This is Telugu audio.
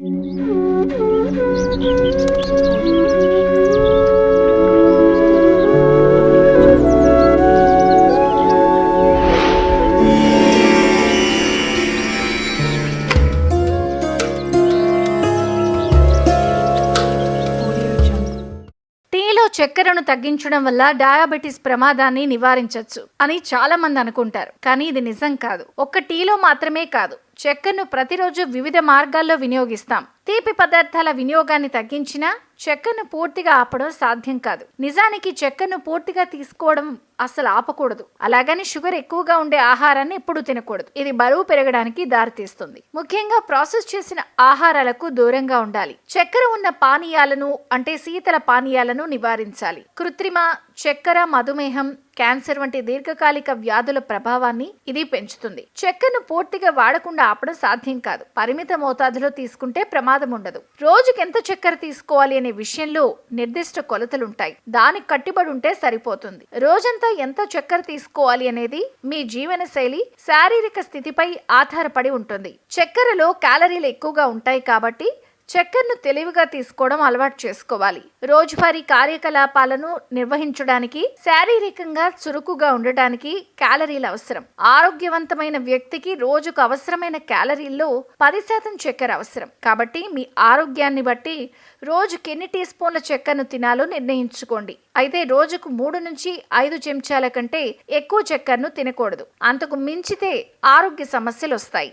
టీలో చక్కెరను తగ్గించడం వల్ల డయాబెటిస్ ప్రమాదాన్ని నివారించవచ్చు అని చాలా మంది అనుకుంటారు కానీ ఇది నిజం కాదు. ఒక్క టీలో మాత్రమే కాదు. చెక్కను ప్రతిరోజు వివిధ మార్గాల్లో వినియోగిస్తాం. తీపి పదార్థాల వినియోగాన్ని తగ్గించినా చెక్కను పూర్తిగా ఆపడం సాధ్యం కాదు. నిజానికి చెక్కను పూర్తిగా తీసుకోవడం అసలు ఆపకూడదు. అలాగని షుగర్ ఎక్కువగా ఉండే ఆహారాన్ని ఎప్పుడు తినకూడదు. ఇది బరువు పెరగడానికి దారితీస్తుంది. ముఖ్యంగా ప్రాసెస్ చేసిన ఆహారాలకు దూరంగా ఉండాలి. చక్కెర ఉన్న పానీయాలను అంటే శీతల పానీయాలను నివారించాలి. కృత్రిమ చక్కెర మధుమేహం క్యాన్సర్ వంటి దీర్ఘకాలిక వ్యాధుల ప్రభావాన్ని ఇది పెంచుతుంది. చెక్కను పూర్తిగా వాడకుండా ఆపడం సాధ్యం కాదు. పరిమిత మోతాదులో తీసుకుంటే ప్రమాదం ఉండదు. రోజుకి ఎంత చక్కెర తీసుకోవాలి అనే విషయంలో నిర్దిష్ట కొలతలుంటాయి. దానికి కట్టుబడి ఉంటే సరిపోతుంది. రోజంతా ఎంత చక్కెర తీసుకోవాలి అనేది మీ జీవన శైలి శారీరక స్థితిపై ఆధారపడి ఉంటుంది. చక్కెరలో క్యాలరీలు ఎక్కువగా ఉంటాయి కాబట్టి చక్కెరను తెలివిగా తీసుకోవడం అలవాటు చేసుకోవాలి. రోజువారీ కార్యకలాపాలను నిర్వహించడానికి శారీరకంగా చురుకుగా ఉండటానికి క్యాలరీలు అవసరం. ఆరోగ్యవంతమైన వ్యక్తికి రోజుకు అవసరమైన క్యాలరీల్లో పది శాతం చక్కెర అవసరం. కాబట్టి మీ ఆరోగ్యాన్ని బట్టి రోజుకి ఎన్ని టీ స్పూన్ల చక్కెరను తినాలో నిర్ణయించుకోండి. అయితే రోజుకు మూడు నుంచి ఐదు చెంచాల కంటే ఎక్కువ చక్కెరను తినకూడదు. అంతకు మించితే ఆరోగ్య సమస్యలు వస్తాయి.